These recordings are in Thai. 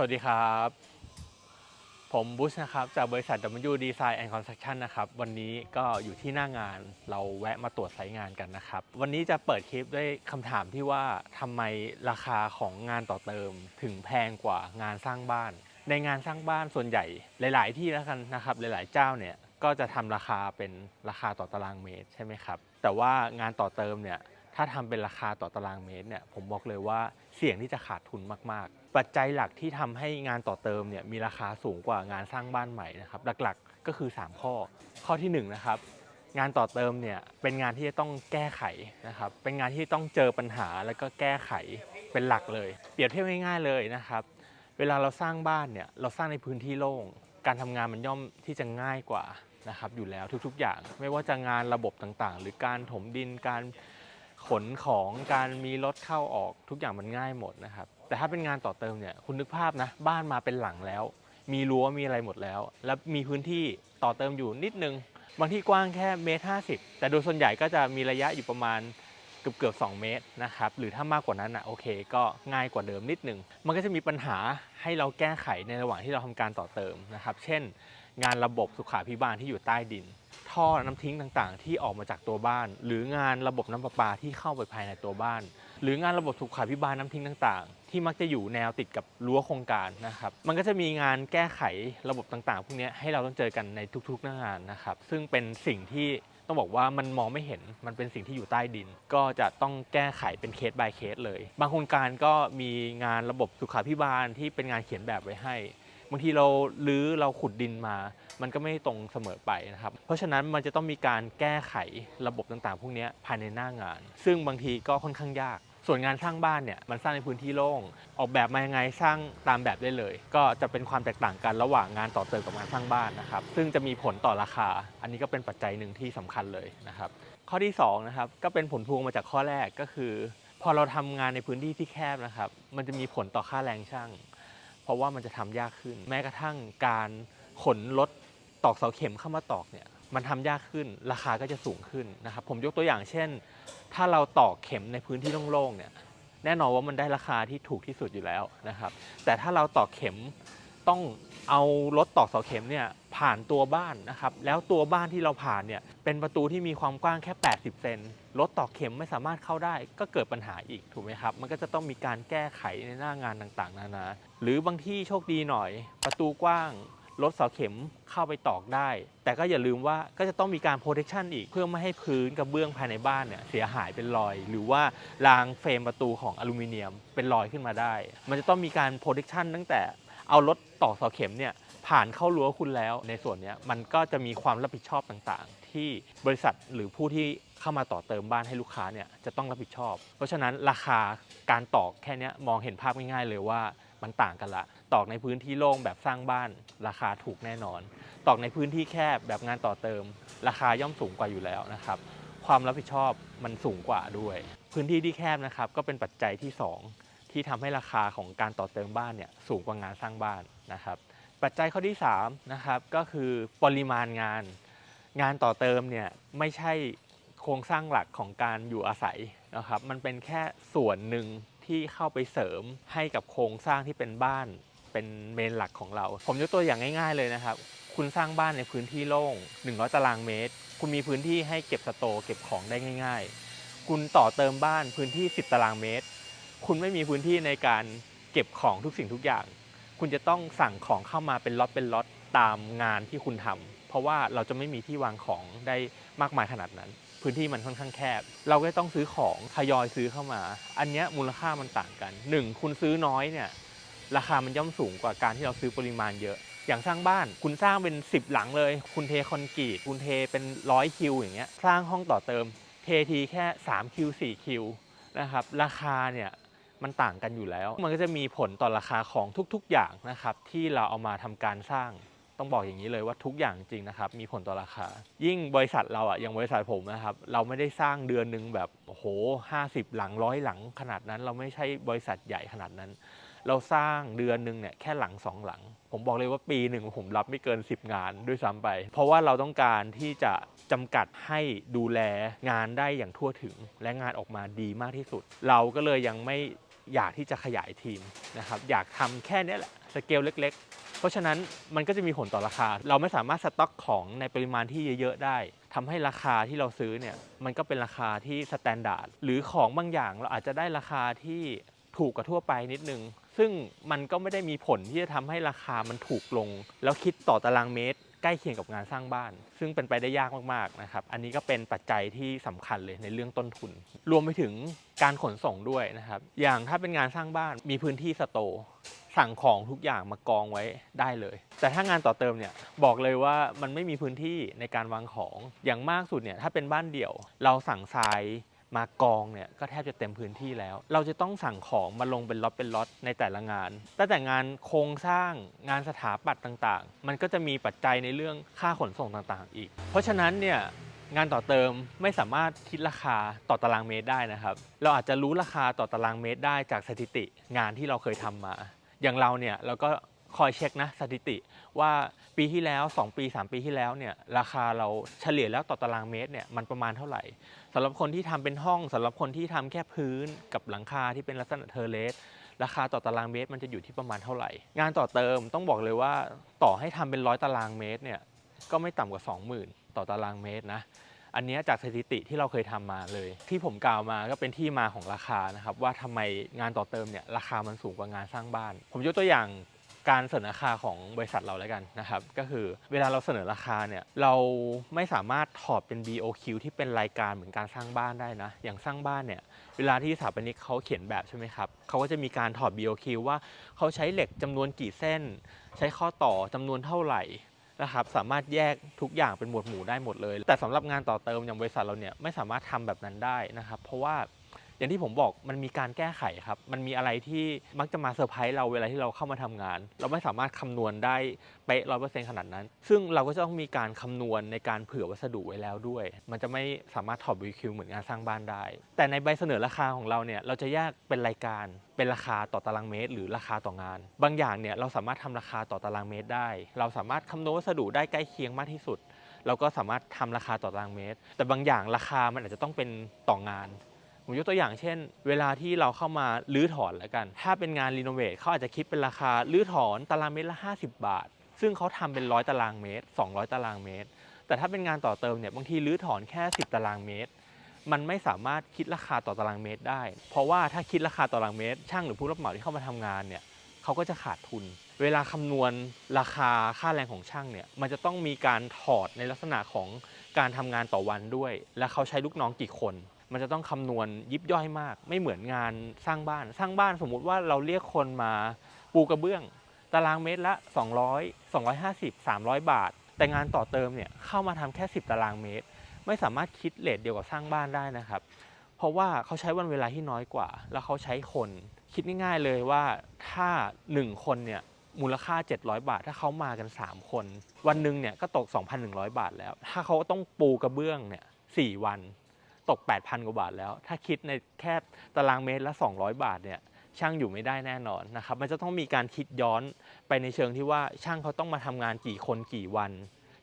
สวัสดีครับ ผมบุชนะครับ จากบริษัท W Design and Construction นะครับ วันนี้ก็อยู่ที่หน้างานเราแวะมาตรวจไซต์งานกันนะครับ วันนี้จะเปิดคลิปด้วยคำถามที่ว่าทำไมราคาของงานต่อเติม ถึงแพงกว่างานสร้างบ้าน ในงานสร้างบ้านส่วนใหญ่ หลาย ๆ ที่แล้วกันนะครับ หลาย ๆ เจ้าเนี่ยก็จะทำราคาเป็นราคาต่อตารางเมตรใช่ไหมครับ แต่ว่างานต่อเติมเนี่ย ถ้าทำเป็นราคาต่อตารางเมตรเนี่ยผมบอกเลยว่าเสี่ยงที่จะขาดทุนมากๆ ปัจจัยหลักที่ทำให้งานต่อเติมเนี่ยมีราคาสูงกว่างานสร้างบ้านใหม่นะครับหลักๆก็คือ 3 ข้อ ข้อที่1นะครับงานต่อเติมเนี่ยเป็นงานที่จะต้องแก้ไขนะครับเป็นงานที่ต้องเจอปัญหาแล้วก็แก้ไขเป็นหลักเลย เปรียบเทียบง่ายๆเลยนะครับเวลาเราสร้างบ้านเนี่ยเราสร้างในพื้นที่โล่งการทำงานมันย่อมที่จะง่ายกว่านะครับอยู่แล้วทุกๆอย่าง ไม่ว่าจะงานระบบต่างๆ หรือการถมดินการ ขนของการมีรถเข้าออกทุกอย่างมันง่ายหมดนะครับ แต่ถ้าเป็นงานต่อเติมเนี่ยคุณนึกภาพนะ บ้านมาเป็นหลังแล้ว มีรั้วมีอะไรหมดแล้ว แล้วมีพื้นที่ต่อเติมอยู่นิดนึงบางที่กว้างแค่เมตรห้าสิบแต่โดยส่วนใหญ่ก็จะมีระยะอยู่ประมาณเกือบเกือบๆ2เมตรนะครับหรือถ้ามากกว่านั้นอะโอเค ก็ง่ายกว่าเดิมนิดนึง มันก็จะมีปัญหาให้เราแก้ไขในระหว่างที่เราทำการต่อเติมนะครับ เช่น งานระบบสุขาภิบาลที่อยู่ใต้ดิน ท่อน้ำทิ้งต่างๆ ที่ออกมาจากตัวบ้าน หรืองานระบบน้ำประปาที่เข้าไปภายในตัวบ้าน หรืองานระบบสุขาภิบาลน้ำทิ้งต่าง ๆ ที่มักจะอยู่แนวติดกับรั้วโครงการนะครับมันก็จะมีงานแก้ไขระบบต่างๆ พวกนี้ให้เราต้องเจอกันในทุกๆหน้างานนะครับซึ่งเป็นสิ่งที่ต้องบอกว่ามันมองไม่เห็นมันเป็นสิ่งที่อยู่ใต้ดิน ก็จะต้องแก้ไขเป็นเคส by เคสเลย บางโครงการก็มีงานระบบสุขาภิบาลที่เป็นงานเขียนแบบไว้ให้ บางทีเราลื้อเราขุดดินมา มันก็ไม่ตรงเสมอไปนะครับ เพราะฉะนั้นมันจะต้องมีการแก้ไขระบบต่างๆ พวกนี้ภายในหน้างาน ซึ่งบางทีก็ค่อนข้างยาก ส่วนงานสร้างบ้านเนี่ยมันสร้างในพื้นที่โล่ง ออกแบบมายังไงสร้างตามแบบได้เลย ก็จะเป็นความแตกต่างกันระหว่างงานต่อเติมกับงานสร้างบ้านนะครับ ซึ่งจะมีผลต่อราคา อันนี้ก็เป็นปัจจัยหนึ่งที่สำคัญเลยนะครับข้อที่สองนะครับก็เป็นผลพวงมาจากข้อแรกก็คือ พอเราทำงานในพื้นที่ที่แคบนะครับ มันจะมีผลต่อค่าแรงช่าง ราะว่ามันจะทำยากขึ้น แม้กระทั่งการขนรถตอกเสาเข็มเข้ามาตอกเนี่ยมันทำยากขึ้นราคาก็จะสูงขึ้นนะครับผมยกตัวอย่างเช่น ถ้าเราตอกเข็มในพื้นที่โล่งๆเนี่ยแน่นอนว่ามันได้ราคาที่ถูกที่สุดอยู่แล้วนะครับแต่ถ้าเราตอกเข็มต้อง เอารถตอกเสาเข็มเนี่ยผ่านตัวบ้านนะครับแล้วตัวบ้านที่เราผ่านเนี่ยเป็นประตูที่มีความกว้างแค่ 80 เซนรถตอกเข็มไม่สามารถเข้าได้ ก็เกิดปัญหาอีกถูกไหมครับ มันก็จะต้องมีการแก้ไขในหน้างานต่างๆ นานา หรือบางที่โชคดีหน่อย ประตูกว้างรถเสาเข็มเข้าไปตอกได้ แต่ก็อย่าลืมว่าก็จะต้องมีการ protection อีกเพื่อไม่ให้พื้นกระเบื้องภายในบ้านเนี่ยเสียหายเป็นรอย หรือว่ารางเฟรมประตูของอลูมิเนียมเป็นรอยขึ้นมาได้ มันจะต้องมีการ protection ตั้งแต่ เอารถต่อเสาเข็มเนี่ยผ่านเข้ารั้วคุณแล้ว ในส่วนนี้มันก็จะมีความรับผิดชอบต่างๆ ที่บริษัทหรือผู้ที่เข้ามาต่อเติมบ้านให้ลูกค้าเนี่ยจะต้องรับผิดชอบ เพราะฉะนั้นราคาการตอกแค่นี้มองเห็นภาพง่ายๆเลยว่ามันต่างกันละ ตอกในพื้นที่โล่งแบบสร้างบ้านราคาถูกแน่นอน ตอกในพื้นที่แคบแบบงานต่อเติม ราคาย่อมสูงกว่าอยู่แล้วนะครับความรับผิดชอบมันสูงกว่าด้วย พื้นที่ที่แคบนะครับก็เป็นปัจจัยที่สอง ที่ทำให้ราคาของการต่อเติมบ้านเนี่ยสูงกว่างานสร้างบ้านนะครับ ปัจจัยข้อที่3นะครับก็คือปริมาณงาน งานต่อเติมเนี่ยไม่ใช่โครงสร้างหลักของการอยู่อาศัยนะครับมันเป็นแค่ส่วนหนึ่งที่เข้าไปเสริมให้กับโครงสร้างที่เป็นบ้านเป็นเมนหลักของเรา ผมยกตัวอย่างง่าย ๆเลยนะครับ คุณสร้างบ้านในพื้นที่โล่ง 100 ตารางเมตร คุณมีพื้นที่ให้เก็บสโตเก็บของได้ง่าย ๆ คุณต่อเติมบ้านพื้นที่ 10 ตารางเมตร คุณไม่มีพื้นที่ในการเก็บของทุกสิ่งทุกอย่าง คุณจะต้องสั่งของเข้ามาเป็นล็อตเป็นล็อตตามงานที่คุณทำเพราะว่าเราจะไม่มีที่วางของได้มากมายขนาดนั้น พื้นที่มันค่อนข้างแคบ เราก็ต้องซื้อของทยอยซื้อเข้ามา อันนี้มูลค่ามันต่างกันหนึ่งคุณซื้อน้อยเนี่ยราคามันย่อมสูงกว่าการที่เราซื้อปริมาณเยอะ อย่างสร้างบ้าน คุณสร้างเป็น 10 หลังเลย คุณเทคอนกรีตคุณเทเป็นร้อยคิวอย่างเงี้ยสร้างห้องต่อเติม เททีแค่3คิว4คิวนะครับราคาเนี่ย มันต่างกันอยู่แล้ว มันก็จะมีผลต่อราคาของทุกๆอย่างนะครับที่เราเอามาทำการสร้างต้องบอกอย่างนี้เลยว่าทุกอย่างจริงนะครับมีผลต่อราคา ยิ่งบริษัทเราอะอย่างบริษัทผมนะครับเราไม่ได้สร้างเดือนหนึ่งแบบโอ้โหห้าสิบหลังร้อยหลังขนาดนั้น เราไม่ใช่บริษัทใหญ่ขนาดนั้น เราสร้างเดือนหนึ่งเนี่ยแค่หลังสองหลัง ผมบอกเลยว่าปีหนึ่งผมรับไม่เกิน 10 งานด้วยซ้ำไป เพราะว่าเราต้องการที่จะจำกัดให้ดูแลงานได้อย่างทั่วถึง และงานออกมาดีมากที่สุด เราก็เลยยังไม่ อยากที่จะขยายทีมนะครับอยากทำแค่นี้แหละสเกลเล็ก ๆ เพราะฉะนั้นมันก็จะมีผลต่อราคา เราไม่สามารถสต็อกของในปริมาณที่เยอะ ๆ ได้ทำให้ราคาที่เราซื้อเนี่ยมันก็เป็นราคาที่สแตนดาร์ดหรือของบางอย่างเราอาจจะได้ราคาที่ถูกกว่าทั่วไปนิดนึง ซึ่งมันก็ไม่ได้มีผลที่จะทำให้ราคามันถูกลง แล้วคิดต่อตารางเมตร ใกล้เคียงกับงานสร้างบ้าน ซึ่งเป็นไปได้ยากมากๆนะครับ อันนี้ก็เป็นปัจจัยที่สำคัญเลยในเรื่องต้นทุน รวมไปถึงการขนส่งด้วยนะครับ อย่างถ้าเป็นงานสร้างบ้านมีพื้นที่สโตสั่งของทุกอย่างมากองไว้ได้เลย แต่ถ้างานต่อเติมเนี่ยบอกเลยว่ามันไม่มีพื้นที่ในการวางของ อย่างมากสุดเนี่ยถ้าเป็นบ้านเดี่ยว เราสั่งทราย มากองเนี่ยก็แทบจะเต็มพื้นที่แล้ว เราจะต้องสั่งของมาลงเป็นล็อตเป็นล็อตในแต่ละงาน ตั้งแต่งานโครงสร้างงานสถาปัตย์ต่างๆ มันก็จะมีปัจจัยในเรื่องค่าขนส่งต่างๆ อีก เพราะฉะนั้นเนี่ยงานต่อเติมไม่สามารถคิดราคาต่อตารางเมตรได้นะครับ เราอาจจะรู้ราคาต่อตารางเมตรได้จากสถิติงานที่เราเคยทำมา อย่างเราเนี่ยเราก็ คอยเช็คนะสถิติว่าปีที่แล้ว 2 ปี 3 ปีที่แล้วเนี่ยราคาเราเฉลี่ยแล้วต่อตารางเมตรเนี่ยมันประมาณเท่าไหร่สำหรับคนที่ทำเป็นห้องสำหรับคนที่ทำแค่พื้นกับหลังคาที่เป็นลักษณะเทอร์เลสราคาต่อตารางเมตรมันจะอยู่ที่ประมาณเท่าไหร่ งานต่อเติมต้องบอกเลยว่าต่อให้ทำเป็นร้อยตารางเมตรเนี่ยก็ไม่ต่ำกว่า 20,000 ต่อตารางเมตรนะอันเนี้ยจากสถิติที่เราเคยทำมาเลย ที่ผมกล่าวมาก็เป็นที่มาของราคานะครับว่าทำไมงานต่อเติมเนี่ยราคามันสูงกว่างานสร้างบ้าน ผมยกตัวอย่าง การเสนอราคาของบริษัทเราแล้วกันนะครับ ก็คือเวลาเราเสนอราคาเนี่ยเราไม่สามารถถอดเป็น BOQ ที่เป็นรายการเหมือนการสร้างบ้านได้นะ อย่างสร้างบ้านเนี่ยเวลาที่สถาปนิกเขาเขียนแบบใช่ไหมครับเขาก็จะมีการถอด BOQ ว่าเขาใช้เหล็กจำนวนกี่เส้น ใช้ข้อต่อจำนวนเท่าไหร่นะครับสามารถแยกทุกอย่างเป็นหมวดหมู่ได้หมดเลย แต่สำหรับงานต่อเติมอย่างบริษัทเราเนี่ยไม่สามารถทำแบบนั้นได้นะครับ เพราะว่า อย่างที่ผมบอกมันมีการแก้ไขครับ มันมีอะไรที่มักจะมาเซอร์ไพรส์เราเวลาที่เราเข้ามาทำงาน เราไม่สามารถคำนวณได้เป๊ะร้อยเปอร์เซ็นต์ขนาดนั้น ซึ่งเราก็จะต้องมีการคำนวณในการเผื่อวัสดุไว้แล้วด้วย มันจะไม่สามารถถอด BQ เหมือนงานสร้างบ้านได้ แต่ในใบเสนอราคาของเราเนี่ยเราจะแยกเป็นรายการเป็นราคาต่อตารางเมตร หรือราคาต่องาน บางอย่างเนี่ยเราสามารถทำราคาต่อตารางเมตรได้ เราสามารถคำนวณวัสดุได้ใกล้เคียงมากที่สุด เราก็สามารถทำราคาต่อตารางเมตร แต่บางอย่างราคามันอาจจะต้องเป็นต่องาน ผมยกตัวอย่างเช่น เวลาที่เราเข้ามาลื้อถอนแล้วกัน ถ้าเป็นงานรีโนเวทเขาอาจจะคิดเป็นราคาลื้อถอนตารางเมตรละ 50 บาท ซึ่งเขาทำเป็นร้อยตารางเมตร 200 ตารางเมตร แต่ถ้าเป็นงานต่อเติมเนี่ยบางทีลื้อถอนแค่ 10 ตารางเมตร มันไม่สามารถคิดราคาต่อตารางเมตรได้ เพราะว่าถ้าคิดราคาต่อตารางเมตร ช่างหรือผู้รับเหมาที่เข้ามาทำงานเนี่ยเขาก็จะขาดทุน เวลาคำนวณราคาค่าแรงของช่างเนี่ยมันจะต้องมีการถอดในลักษณะของการทำงานต่อวันด้วย และเขาใช้ลูกน้องกี่คน มันจะต้องคำนวณยิบย่อยมาก ไม่เหมือนงานสร้างบ้าน สร้างบ้านสมมุติว่าเราเรียกคนมาปูกระเบื้อง ตารางเมตรละ 200 250 300 บาท แต่งานต่อเติมเนี่ยเข้ามาทำแค่ 10 ตารางเมตร ไม่สามารถคิดเลทเดียวกับสร้างบ้านได้นะครับ เพราะว่าเขาใช้วันเวลาที่น้อยกว่า แล้วเขาใช้คนคิดง่ายๆเลยว่าถ้า 1 คนเนี่ยมูลค่า 700 บาท ถ้าเขามากัน 3 คน วันหนึ่งเนี่ยก็ตก 2,100 บาทแล้ว ถ้าเขาต้องปูกระเบื้องเนี่ย4วัน ตก 8,000 กว่าบาทแล้ว ถ้าคิดในแค่ตารางเมตรละ 200 บาทเนี่ยช่างอยู่ไม่ได้แน่นอนนะครับ มันจะต้องมีการคิดย้อนไปในเชิงที่ว่าช่างเขาต้องมาทำงานกี่คนกี่วัน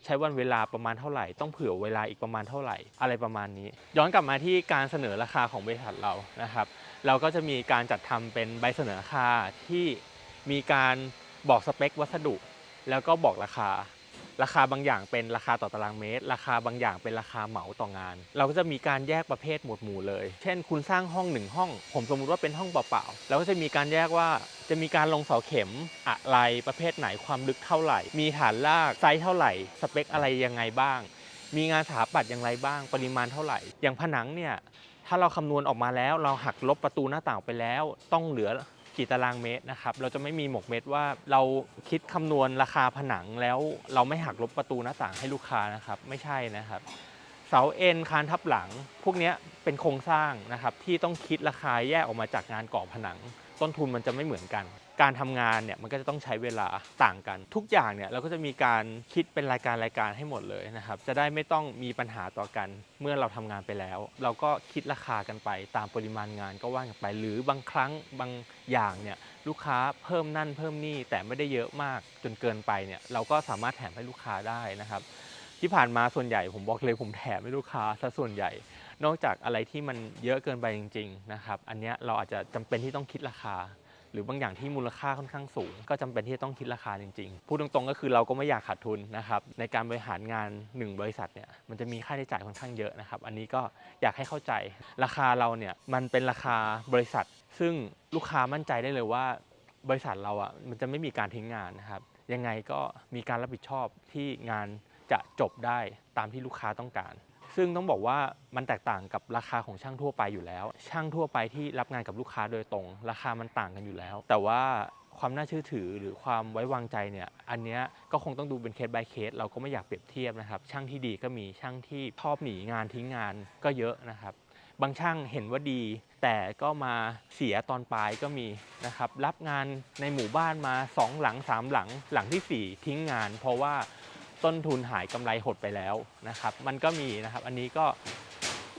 ใช้วันเวลาประมาณเท่าไหร่ ต้องเผื่อเวลาอีกประมาณเท่าไหร่ อะไรประมาณนี้ ย้อนกลับมาที่การเสนอราคาของบริษัทเรานะครับ เราก็จะมีการจัดทำเป็นใบเสนอราคาที่มีการบอกสเปควัสดุ แล้วก็บอกราคา ราคาบางอย่างเป็นราคาต่อตารางเมตร ราคาบางอย่างเป็นราคาเหมาต่องาน เราก็จะมีการแยกประเภทหมวดหมู่เลย เช่น คุณสร้างห้องหนึ่งห้อง ผมสมมุติว่าเป็นห้องเปล่าๆเราก็จะมีการแยกว่าจะมีการลงเสาเข็มอะไรประเภทไหนความลึกเท่าไหร่ มีฐานรากไซส์เท่าไหร่ สเปคอะไรยังไงบ้าง มีงานสถาปัตย์อย่างไรบ้าง ปริมาณเท่าไหร่ อย่างผนังเนี่ยถ้าเราคำนวณออกมาแล้ว เราหักลบประตูหน้าต่างไปแล้ว ต้องเหลือ กี่ตารางเมตรนะครับ เราจะไม่มีหมกเม็ดว่าเราคิดคำนวณราคาผนังแล้วเราไม่หักลบประตูหน้าต่างให้ลูกค้านะครับ ไม่ใช่นะครับ เสาเอ็นคานทับหลัง พวกนี้เป็นโครงสร้างนะครับที่ต้องคิดราคาแยกออกมาจากงานก่อผนัง ต้นทุนมันจะไม่เหมือนกัน การทำงานเนี่ยมันก็จะต้องใช้เวลาต่างกัน ทุกอย่างเนี่ยเราก็จะมีการคิดเป็นรายการรายการให้หมดเลยนะครับ จะได้ไม่ต้องมีปัญหาต่อกัน เมื่อเราทำงานไปแล้ว เราก็คิดราคากันไป ตามปริมาณงานก็ว่ากันไป หรือบางครั้งบางอย่างเนี่ยลูกค้าเพิ่มนั่นเพิ่มนี่แต่ไม่ได้เยอะมากจนเกินไปเนี่ยเราก็สามารถแถมให้ลูกค้าได้นะครับ ที่ผ่านมาส่วนใหญ่ผมบอกเลยผมแถมให้ลูกค้าซะส่วนใหญ่ นอกจากอะไรที่มันเยอะเกินไปจริง ๆ นะครับ อันเนี้ยเราอาจจะจำเป็นที่ต้องคิดราคา หรือบางอย่างที่มูลค่าค่อนข้างสูง ก็จำเป็นที่จะต้องคิดราคาจริง ๆ พูดตรงๆ ก็คือเราก็ไม่อยากขาดทุนนะครับ ในการบริหารงาน 1 บริษัทเนี่ยมันจะมีค่าใช้จ่ายค่อนข้างเยอะนะครับ อันนี้ก็อยากให้เข้าใจราคาเราเนี่ยมันเป็นราคาบริษัท ซึ่งลูกค้ามั่นใจได้เลยว่า บริษัทเราอะมันจะไม่มีการทิ้งงานนะครับยังไงก็มีการรับผิดชอบที่งานจะจบได้ตามที่ลูกค้าต้องการ ซึ่งต้องบอกว่ามันแตกต่างกับราคาของช่างทั่วไปอยู่แล้ว ช่างทั่วไปที่รับงานกับลูกค้าโดยตรง ราคามันต่างกันอยู่แล้ว แต่ว่าความน่าเชื่อถือหรือความไว้วางใจเนี่ยอันเนี้ยก็คงต้องดูเป็นเคส by เคส เราก็ไม่อยากเปรียบเทียบนะครับ ช่างที่ดีก็มีช่างที่ชอบหนีงานทิ้งงานก็เยอะนะครับ บางช่างเห็นว่าดี แต่ก็มาเสียตอนปลายก็มีนะครับรับงานในหมู่บ้านมา 2 หลัง 3 หลังหลังทีสี่4 ทิ้งงาน เพราะว่า ต้นทุนหายกำไรหดไปแล้วนะครับ มันก็มีนะครับ อันนี้ก็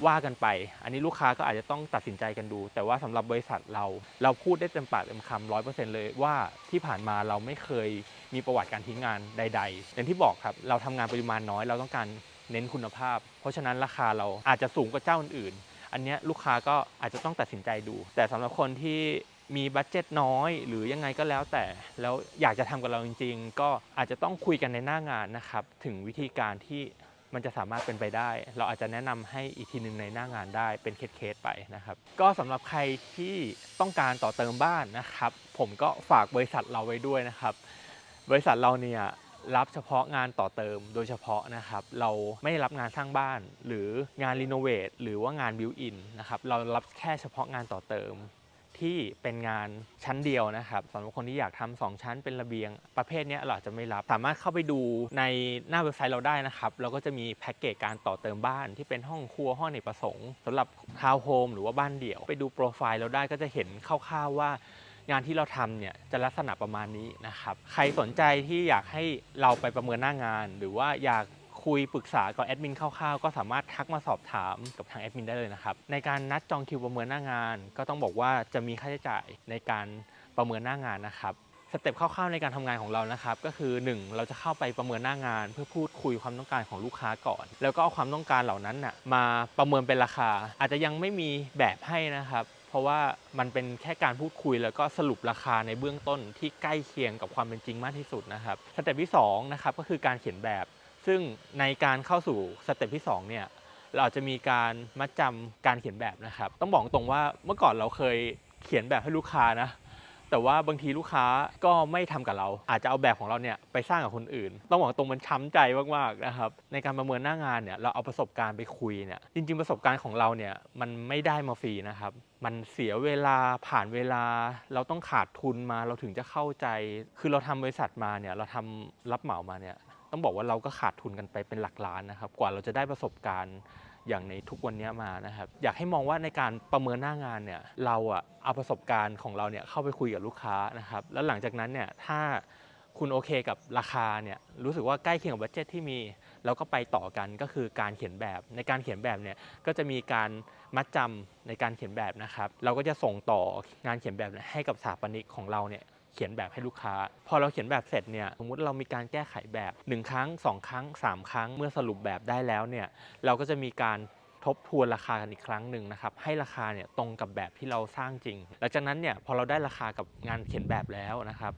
ว่ากันไป อันนี้ลูกค้าก็อาจจะต้องตัดสินใจกันดู แต่ว่าสำหรับบริษัทเรา เราพูดได้เต็มปากเต็มคำร้อยเปอร์เซ็นต์เลยว่าที่ผ่านมาเราไม่เคยมีประวัติการทิ้งงานใด ๆ อย่างที่บอกครับ เราทำงานปริมาณน้อย เราต้องการเน้นคุณภาพ เพราะฉะนั้นราคาเราอาจจะสูงกว่าเจ้าอื่น อันนี้ลูกค้าก็อาจจะต้องตัดสินใจดู แต่สำหรับคนที่ มีบัตเจ็ตน้อย หรือยังไงก็แล้วแต่แล้วอยากจะทำกับเราจริง ๆ ก็อาจจะต้องคุยกันในหน้างานนะครับ ถึงวิธีการที่มันจะสามารถเป็นไปได้ เราอาจจะแนะนำให้อีกทีหนึ่งในหน้างานได้เป็นเคสๆไปนะครับ ก็สำหรับใครที่ต้องการต่อเติมบ้านนะครับ ผมก็ฝากบริษัทเราไว้ด้วยนะครับ บริษัทเราเนี่ยรับเฉพาะงานต่อเติมโดยเฉพาะนะครับ เราไม่รับงานสร้างบ้าน หรืองานรีโนเวทหรือว่างานบิวอินนะครับ เรารับแค่เฉพาะงานต่อเติม ที่เป็นงานชั้นเดียวนะครับสำหรับคนที่อยากทำสองชั้นเป็นระเบียง ประเภทนี้เราอาจจะไม่รับ สามารถเข้าไปดูในหน้าเว็บไซต์เราได้นะครับ เราก็จะมีแพ็กเกจการต่อเติมบ้านที่เป็นห้องครัวห้องเนประสงค์สำหรับทาวน์โฮมหรือว่าบ้านเดี่ยว ไปดูโปรไฟล์เราได้ก็จะเห็นคร่าวๆว่างานที่เราทำเนี่ยจะลักษณะประมาณนี้นะครับ ใครสนใจที่อยากให้เราไปประเมินหน้างาน หรือว่าอยาก คุยปรึกษากับแอดมินคร่าวๆ ก็สามารถทักมาสอบถามกับทางแอดมินได้เลยนะครับ ในการนัดจองคิวประเมินหน้างาน ก็ต้องบอกว่าจะมีค่าใช้จ่ายในการประเมินหน้างานนะครับสเต็ปคร่าวๆในการทำงานของเรานะครับ ก็คือ 1 เราจะเข้าไปประเมินหน้างาน เพื่อพูดคุยความต้องการของลูกค้าก่อน แล้วก็เอาความต้องการเหล่านั้นน่ะมาประเมินเป็นราคา อาจจะยังไม่มีแบบให้นะครับ เพราะว่ามันเป็นแค่การพูดคุยแล้วก็สรุปราคาในเบื้องต้นที่ใกล้เคียงกับความเป็นจริงมากที่สุดนะครับสเต็ปที่2นะครับก็คือการเขียนแบบ ซึ่งในการเข้าสู่สเต็ปที่2เนี่ยเราอาจจะมีการมัดจำการเขียนแบบนะครับ ต้องบอกตรงว่าเมื่อก่อนเราเคยเขียนแบบให้ลูกค้านะแต่ว่าบางทีลูกค้าก็ไม่ทำกับเรา อาจจะเอาแบบของเราเนี่ยไปสร้างกับคนอื่น ต้องบอกตรงมันช้ำใจมากๆนะครับในการประเมินหน้างานเนี่ยเราเอาประสบการณ์ไปคุยเนี่ยจริง ๆ ประสบการณ์ของเราเนี่ยมันไม่ได้มาฟรีนะครับ มันเสียเวลาผ่านเวลา เราต้องขาดทุนมาเราถึงจะเข้าใจ คือเราทำบริษัทมาเนี่ยเราทำรับเหมามาเนี่ย ต้องบอกว่าเราก็ขาดทุนกันไปเป็นหลักล้านนะครับ กว่าเราจะได้ประสบการณ์อย่างในทุกวันนี้มานะครับ อยากให้มองว่าในการประเมินหน้างานเนี่ยเราอะเอาประสบการณ์ของเราเนี่ยเข้าไปคุยกับลูกค้านะครับ แล้วหลังจากนั้นเนี่ยถ้าคุณโอเคกับราคาเนี่ยรู้สึกว่าใกล้เคียงกับบัตเจ็ตที่มีเราก็ไปต่อกันก็คือการเขียนแบบ ในการเขียนแบบเนี่ยก็จะมีการมัดจำในการเขียนแบบนะครับ เราก็จะส่งต่องานเขียนแบบให้กับสถาปนิกของเราเนี่ย เขียนแบบให้ลูกค้า พอเราเขียนแบบเสร็จเนี่ยสมมติเรามีการแก้ไขแบบ 1 ครั้ง 2 ครั้ง 3 ครั้ง เมื่อสรุปแบบได้แล้วเนี่ยเราก็จะมีการทบทวนราคากันอีกครั้งหนึ่งนะครับให้ราคาเนี่ยตรงกับแบบที่เราสร้างจริง หลังจากนั้นเนี่ยพอเราได้ราคากับงานเขียนแบบแล้วนะครับ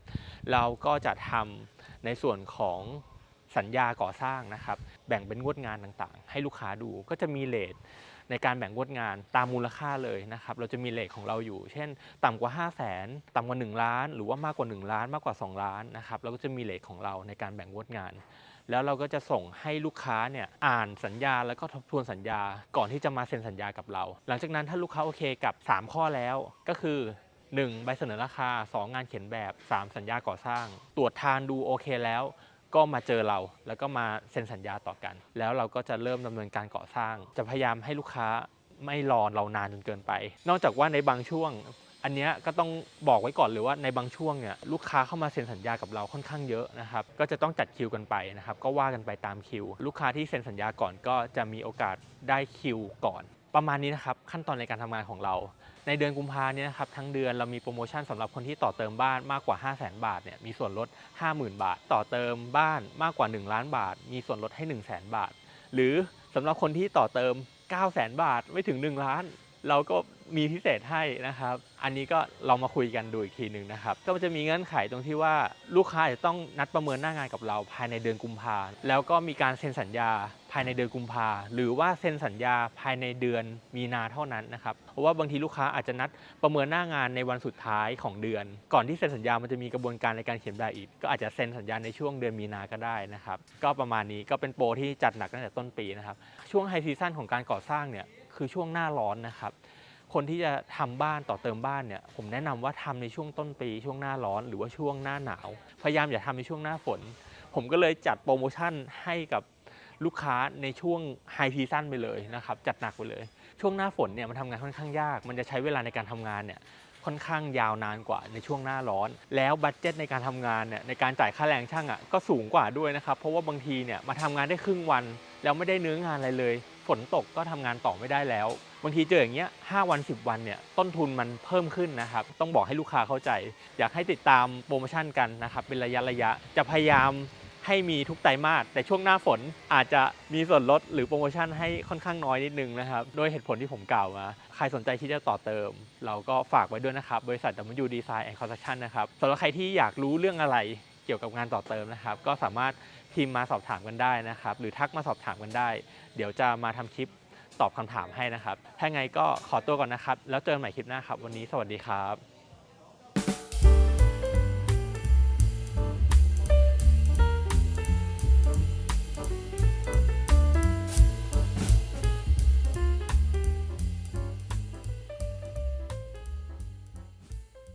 เราก็จะทำในส่วนของสัญญาก่อสร้างนะครับ แบ่งเป็นงวดงานต่างๆ ให้ลูกค้าดูก็จะมีเลท ในการแบ่งงวดงานตามมูลค่าเลยนะครับ เราจะมีเลทของเราอยู่ เช่น ต่ำกว่า 5 0 0แสนต่ำกว่า 1 ล้าน หรือว่ามากกว่า 1 ล้านมากกว่า 2 ล้านนะครับเราก็จะมีเลทของเราในการแบ่งงวดงาน แล้วเราก็จะส่งให้ลูกค้าเนี่ยอ่านสัญญาแล้วก็ทบทวนสัญญาก่อนที่จะมาเซ็นสัญญากับเรา หลังจากนั้นถ้าลูกค้าโอเคกับ 3 ข้อแล้วก็คือ 1. ใบเสนอราคา 2 งานเขียนแบบ 3 สัญญาก่อสร้าง ตรวจทานดูโอเคแล้ว ก็มาเจอเรา แล้วก็มาเซ็นสัญญาต่อกัน แล้วเราก็จะเริ่มดำเนินการก่อสร้าง จะพยายามให้ลูกค้าไม่รอเรานานจนเกินไป นอกจากว่าในบางช่วง อันนี้ก็ต้องบอกไว้ก่อนเลยว่าในบางช่วงเนี่ยลูกค้าเข้ามาเซ็นสัญญากับเราค่อนข้างเยอะนะครับ ก็จะต้องจัดคิวกันไปนะครับ ก็ว่ากันไปตามคิว ลูกค้าที่เซ็นสัญญาก่อนก็จะมีโอกาสได้คิวก่อน ประมาณนี้นะครับขั้นตอนในการทำงานของเรา ในเดือนกุมภาเนี่ยนะครับทั้งเดือนเรามีโปรโมชั่นสำหรับคนที่ต่อเติมบ้านมากกว่า 5 0 0 0 0 0 บาทเนี่ยมีส่วนลด 50,000 บาท ต่อเติมบ้านมากกว่า 1 ล้านบาท มีส่วนลดให้ 1 0 0 0 0แบาท หรือสำหรับคนที่ต่อเติม 9 0 0 0 0 0 บาทไม่ถึง 1 ล้าน เราก็มีพิเศษให้นะครับ อันนี้ก็เรามาคุยกันดูอีกทีหนึ่งนะครับ ก็จะมีเงื่อนไขตรงที่ว่าลูกค้าจะต้องนัดประเมินหน้างานกับเราภายในเดือนกุมภาแล้วก็มีการเซ็นสัญญาภายในเดือนกุมภาหรือว่าเซ็นสัญญาภายในเดือนมีนาเท่านั้นนะครับ เพราะว่าบางทีลูกค้าอาจจะนัดประเมินหน้างานในวันสุดท้ายของเดือน ก่อนที่เซ็นสัญญามันจะมีกระบวนการในการเขียนแบบอีกก็อาจจะเซ็นสัญญาในช่วงเดือนมีนาก็ได้นะครับ ก็ประมาณนี้ก็เป็นโปรที่จัดหนักตั้งแต่ต้นปีนะครับ ช่วงไฮซีซั่นของการก่อสร้างเนี่ย คือช่วงหน้าร้อนนะครับ คนที่จะทำบ้านต่อเติมบ้านเนี่ย ผมแนะนำว่าทำในช่วงต้นปีช่วงหน้าร้อน หรือว่าช่วงหน้าหนาว พยายามอย่าทำในช่วงหน้าฝน ผมก็เลยจัดโปรโมชั่นให้กับลูกค้าในช่วงไฮซีซั่นไปเลยนะครับ จัดหนักไปเลย ช่วงหน้าฝนเนี่ยมันทำงานค่อนข้างยาก มันจะใช้เวลาในการทำงานเนี่ยค่อนข้างยาวนานกว่าในช่วงหน้าร้อน แล้วบัตเจ็ตในการทำงานเนี่ยในการจ่ายค่าแรงช่างอะก็สูงกว่าด้วยนะครับ เพราะว่าบางทีเนี่ยมาทำงานได้ครึ่งวัน แล้วไม่ได้เนื้องานอะไรเลย ฝนตกก็ทำงานต่อไม่ได้แล้ว บางทีเจออย่างเงี้ย5วัน 10 วันเนี่ยต้นทุนมันเพิ่มขึ้นนะครับ ต้องบอกให้ลูกค้าเข้าใจ อยากให้ติดตามโปรโมชั่นกันนะครับ เป็นระยะระยะจะพยายามให้มีทุกไตรมาสแต่ช่วงหน้าฝนอาจจะมีส่วนลดหรือโปรโมชั่นให้ค่อนข้างน้อยนิดนึงนะครับโดยเหตุผลที่ผมกล่าวมา ใครสนใจที่จะต่อเติม เราก็ฝากไว้ด้วยนะครับ บริษัท W Design and Construction นะครับสำหรับใครที่อยากรู้เรื่องอะไร กี่ยวกับงานต่อเติมนะครับ ก็สามารถพิมพ์มาสอบถามกันได้นะครับ หรือทักมาสอบถามกันได้ เดี๋ยวจะมาทำคลิปตอบคำถามให้นะครับ ถ้าไงก็ขอตัวก่อนนะครับ แล้วเจอกันใหม่คลิปหน้าครับ วันนี้สวัสดีครับ